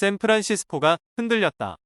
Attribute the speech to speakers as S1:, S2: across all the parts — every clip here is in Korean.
S1: 샌프란시스코가 흔들렸다.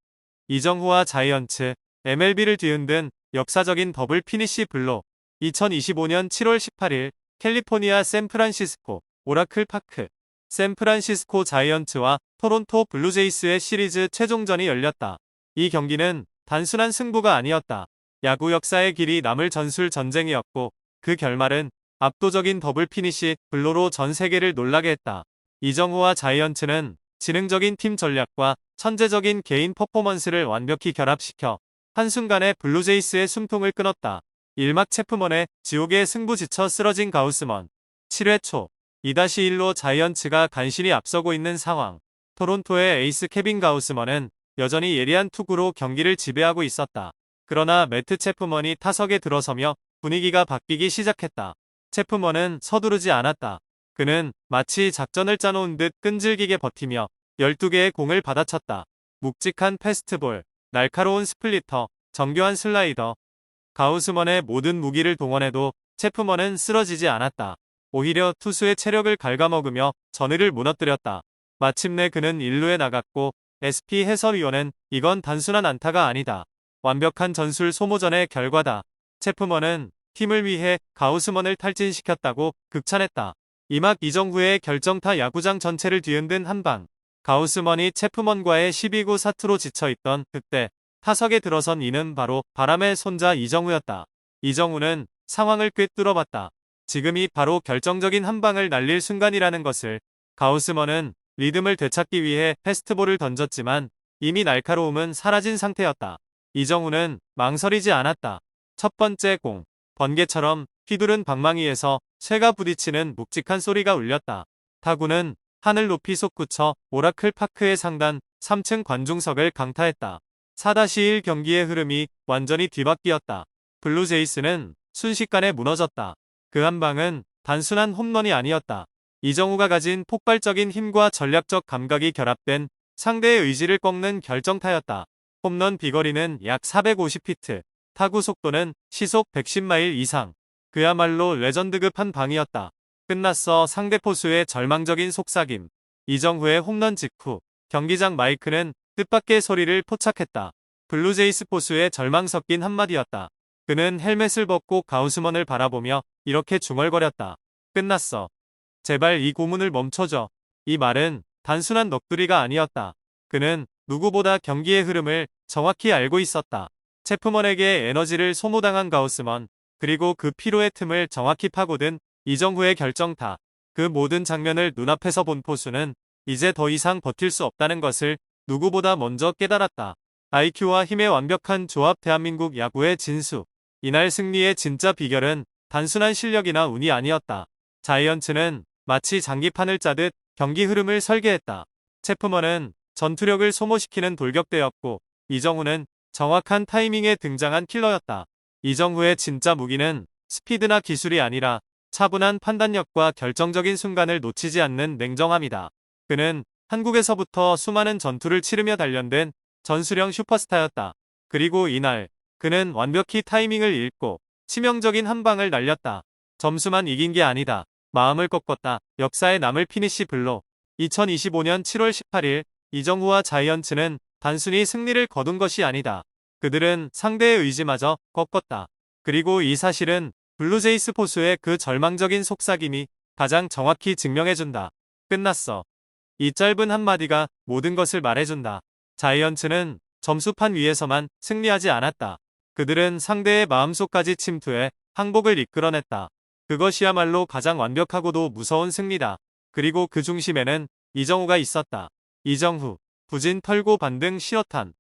S1: 이정후와 자이언츠, MLB를 뒤흔든 역사적인 더블 피니시 블로 2025년 7월 18일 캘리포니아 샌프란시스코 오라클 파크 샌프란시스코 자이언츠와 토론토 블루제이스의 시리즈 최종전이 열렸다. 이 경기는 단순한 승부가 아니었다. 야구 역사의 길이 남을 전술 전쟁이었고 그 결말은 압도적인 더블 피니시 블로로 전 세계를 놀라게 했다. 이정후와 자이언츠는 지능적인 팀 전략과 천재적인 개인 퍼포먼스를 완벽히 결합시켜 한순간에 블루제이스의 숨통을 끊었다. 일막 체프먼의 지옥의 승부 지쳐 쓰러진 가우스먼. 7회 초 2-1로 자이언츠가 간신히 앞서고 있는 상황. 토론토의 에이스 케빈 가우스먼은 여전히 예리한 투구로 경기를 지배하고 있었다. 그러나 매트 체프먼이 타석에 들어서며 분위기가 바뀌기 시작했다. 체프먼은 서두르지 않았다. 그는 마치 작전을 짜놓은 듯 끈질기게 버티며 12개의 공을 받아쳤다. 묵직한 패스트볼, 날카로운 스플리터, 정교한 슬라이더. 가우스먼의 모든 무기를 동원해도 체프먼은 쓰러지지 않았다. 오히려 투수의 체력을 갉아먹으며 전의를 무너뜨렸다. 마침내 그는 1루에 나갔고 SP 해설위원은 이건 단순한 안타가 아니다. 완벽한 전술 소모전의 결과다. 체프먼은 팀을 위해 가우스먼을 탈진시켰다고 극찬했다. 이막 이정후의 결정타 야구장 전체를 뒤흔든 한방. 가우스먼이 체프먼과의 12구 사투로 지쳐있던 그때 타석에 들어선 이는 바로 바람의 손자 이정후였다. 이정후는 상황을 꿰뚫어봤다. 지금이 바로 결정적인 한 방을 날릴 순간이라는 것을 가우스먼은 리듬을 되찾기 위해 패스트볼을 던졌지만 이미 날카로움은 사라진 상태였다. 이정후는 망설이지 않았다. 첫 번째 공, 번개처럼 휘두른 방망이에서 쇠가 부딪히는 묵직한 소리가 울렸다. 타구는 하늘 높이 솟구쳐 오라클 파크의 상단 3층 관중석을 강타했다. 4-1 경기의 흐름이 완전히 뒤바뀌었다. 블루제이스는 순식간에 무너졌다. 그 한 방은 단순한 홈런이 아니었다. 이정우가 가진 폭발적인 힘과 전략적 감각이 결합된 상대의 의지를 꺾는 결정타였다. 홈런 비거리는 약 450피트, 타구 속도는 시속 110마일 이상. 그야말로 레전드급 한 방이었다. 끝났어 상대 포수의 절망적인 속삭임. 이정후의 홈런 직후 경기장 마이크는 뜻밖의 소리를 포착했다. 블루제이스 포수의 절망 섞인 한마디였다. 그는 헬멧을 벗고 가우스먼을 바라보며 이렇게 중얼거렸다. 끝났어. 제발 이 고문을 멈춰줘. 이 말은 단순한 넋두리가 아니었다. 그는 누구보다 경기의 흐름을 정확히 알고 있었다. 체프먼에게 에너지를 소모당한 가우스먼, 그리고 그 피로의 틈을 정확히 파고든 이정후의 결정타. 그 모든 장면을 눈앞에서 본 포수는 이제 더 이상 버틸 수 없다는 것을 누구보다 먼저 깨달았다. IQ와 힘의 완벽한 조합 대한민국 야구의 진수. 이날 승리의 진짜 비결은 단순한 실력이나 운이 아니었다. 자이언츠는 마치 장기판을 짜듯 경기 흐름을 설계했다. 체프먼은 전투력을 소모시키는 돌격대였고 이정후는 정확한 타이밍에 등장한 킬러였다. 이정후의 진짜 무기는 스피드나 기술이 아니라 차분한 판단력과 결정적인 순간을 놓치지 않는 냉정함이다. 그는 한국에서부터 수많은 전투를 치르며 단련된 전술형 슈퍼스타였다. 그리고 이날 그는 완벽히 타이밍을 읽고 치명적인 한 방을 날렸다. 점수만 이긴 게 아니다. 마음을 꺾었다. 역사에 남을 피니시 블로. 2025년 7월 18일 이정후와 자이언츠는 단순히 승리를 거둔 것이 아니다. 그들은 상대의 의지마저 꺾었다. 그리고 이 사실은 블루제이 스 포수의 그 절망적인 속삭임이 가장 정확히 증명해준다. 끝났어. 이 짧은 한마디가 모든 것을 말해준다. 자이언츠는 점수판 위에서만 승리하지 않았다. 그들은 상대의 마음속까지 침투해 항복을 이끌어냈다. 그것이야말로 가장 완벽하고도 무서운 승리다. 그리고 그 중심에는 이정후가 있었다. 이정후, 부진 털고 반등 시어탄.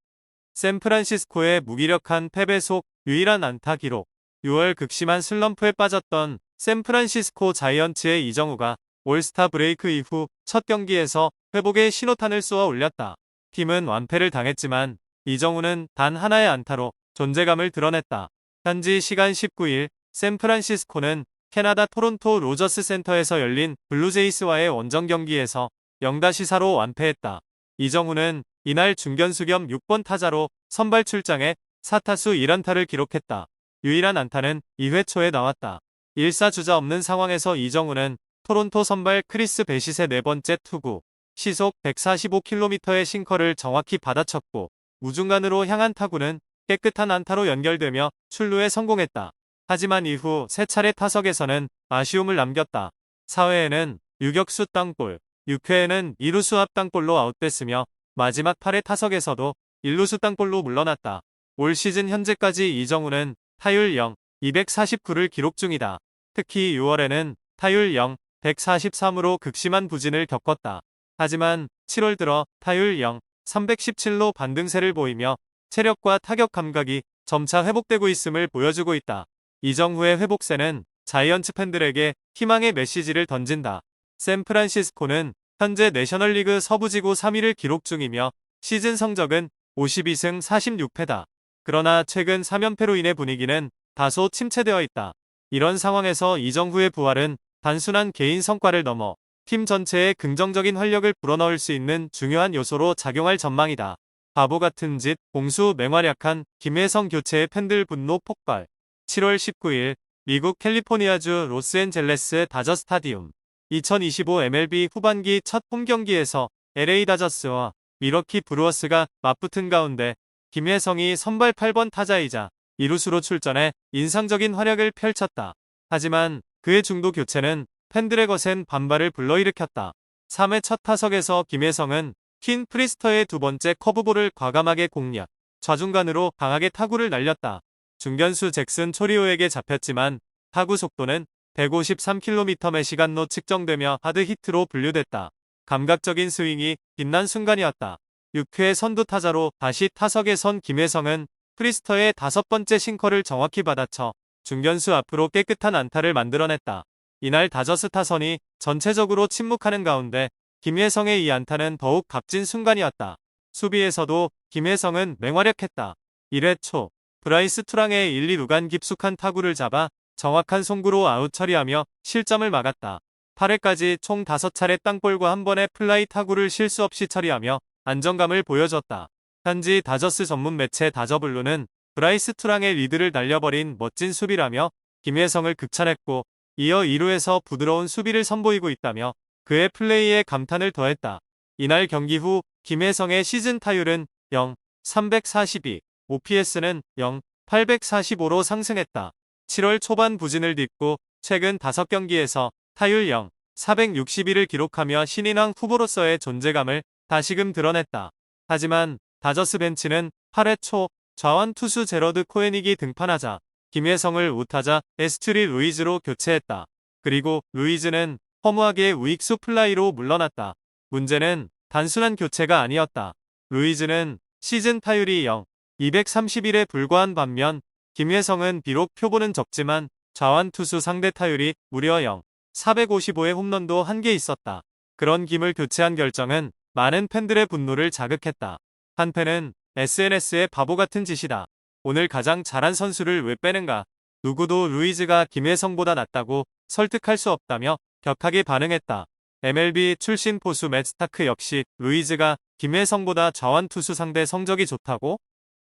S1: 샌프란시스코의 무기력한 패배 속 유일한 안타 기록. 6월 극심한 슬럼프에 빠졌던 샌프란시스코 자이언츠의 이정후가 올스타 브레이크 이후 첫 경기에서 회복의 신호탄을 쏘아 올렸다. 팀은 완패를 당했지만 이정후는 단 하나의 안타로 존재감을 드러냈다. 현지 시간 19일 샌프란시스코는 캐나다 토론토 로저스 센터에서 열린 블루제이스와의 원정 경기에서 0-4로 완패했다. 이정후는 이날 중견수 겸 6번 타자로 선발 출장해 4타수 1안타를 기록했다. 유일한 안타는 2회 초에 나왔다. 1사 주자 없는 상황에서 이정후는 토론토 선발 크리스 베시의 네 번째 투구, 시속 145km의 싱커를 정확히 받아쳤고 우중간으로 향한 타구는 깨끗한 안타로 연결되며 출루에 성공했다. 하지만 이후 세 차례 타석에서는 아쉬움을 남겼다. 4회에는 유격수 땅볼, 6회에는 2루수 앞 땅볼로 아웃됐으며 마지막 8회 타석에서도 1루수 땅볼로 물러났다. 올 시즌 현재까지 이정우는 타율 0, 249를 기록 중이다. 특히 6월에는 타율 0, 143으로 극심한 부진을 겪었다. 하지만 7월 들어 타율 0, 317로 반등세를 보이며 체력과 타격 감각이 점차 회복되고 있음을 보여주고 있다. 이정후의 회복세는 자이언츠 팬들에게 희망의 메시지를 던진다. 샌프란시스코는 현재 내셔널리그 서부지구 3위를 기록 중이며 시즌 성적은 52승 46패다. 그러나 최근 3연패로 인해 분위기는 다소 침체되어 있다. 이런 상황에서 이정후의 부활은 단순한 개인 성과를 넘어 팀 전체에 긍정적인 활력을 불어넣을 수 있는 중요한 요소로 작용할 전망이다. 바보 같은 짓, 공수 맹활약한 김혜성 교체의 팬들 분노 폭발. 7월 19일 미국 캘리포니아주 로스앤젤레스 다저 스타디움 2025 MLB 후반기 첫 홈경기에서 LA 다저스와 미러키 브루어스가 맞붙은 가운데 김혜성이 선발 8번 타자이자 이루수로 출전해 인상적인 활약을 펼쳤다. 하지만 그의 중도 교체는 팬들의 거센 반발을 불러일으켰다. 3회 첫 타석에서 김혜성은 퀸 프리스터의 두 번째 커브볼을 과감하게 공략, 좌중간으로 강하게 타구를 날렸다. 중견수 잭슨 초리오에게 잡혔지만 타구 속도는 153km 매 시간로 측정되며 하드 히트로 분류됐다. 감각적인 스윙이 빛난 순간이었다. 6회 선두 타자로 다시 타석에 선 김혜성은 프리스터의 다섯 번째 싱커를 정확히 받아쳐 중견수 앞으로 깨끗한 안타를 만들어냈다. 이날 다저스 타선이 전체적으로 침묵하는 가운데 김혜성의 이 안타는 더욱 값진 순간이었다. 수비에서도 김혜성은 맹활약했다. 1회 초 브라이스 투랑의 1, 2루간 깊숙한 타구를 잡아 정확한 송구로 아웃 처리하며 실점을 막았다. 8회까지 총 5차례 땅볼과 한 번의 플라이 타구를 실수 없이 처리하며 안정감을 보여줬다. 현지 다저스 전문 매체 다저블루는 브라이스 투랑의 리드를 날려버린 멋진 수비라며 김혜성을 극찬했고 이어 2루에서 부드러운 수비를 선보이고 있다며 그의 플레이에 감탄을 더했다. 이날 경기 후 김혜성의 시즌 타율은 0, 342, OPS는 0, 845로 상승했다. 7월 초반 부진을 딛고 최근 5경기에서 타율 0, 461을 기록하며 신인왕 후보로서의 존재감을 다시금 드러냈다. 하지만 다저스 벤치는 8회 초 좌완 투수 제러드 코에닉이 등판하자 김혜성을 우타자 에스트리 루이즈로 교체했다. 그리고 루이즈는 허무하게 우익수 플라이로 물러났다. 문제는 단순한 교체가 아니었다. 루이즈는 시즌 타율이 0, 231에 불과한 반면 김혜성은 비록 표본은 적지만 좌완 투수 상대 타율이 무려 0, 455의 홈런도 한 개 있었다. 그런 김을 교체한 결정은 많은 팬들의 분노를 자극했다. 한 팬은 SNS의 바보 같은 짓이다. 오늘 가장 잘한 선수를 왜 빼는가? 누구도 루이즈가 김혜성보다 낫다고 설득할 수 없다며 격하게 반응했다. MLB 출신 포수 맷 스타크 역시 루이즈가 김혜성보다 좌완 투수 상대 성적이 좋다고?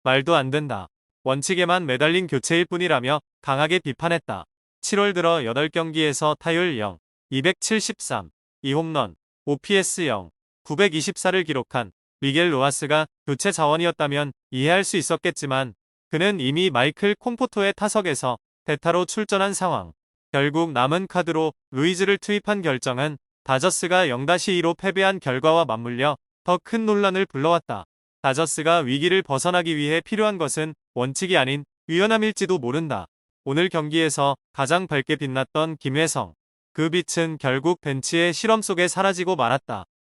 S1: 말도 안 된다. 원칙에만 매달린 교체일 뿐이라며 강하게 비판했다. 7월 들어 8경기에서 타율 0, 273, 2홈런, OPS 0, 924를 기록한 미겔 로하스가 교체 자원이었다면 이해할 수 있었겠지만 그는 이미 마이클 콤포토의 타석에서 대타로 출전한 상황. 결국 남은 카드로 루이즈를 투입한 결정은 다저스가 0-2로 패배한 결과와 맞물려 더 큰 논란을 불러왔다. 다저스가 위기를 벗어나기 위해 필요한 것은 원칙이 아닌 유연함일지도 모른다. 오늘 경기에서 가장 밝게 빛났던 김혜성. 그 빛은 결국 벤치의 실험 속에 사라지고 말았다.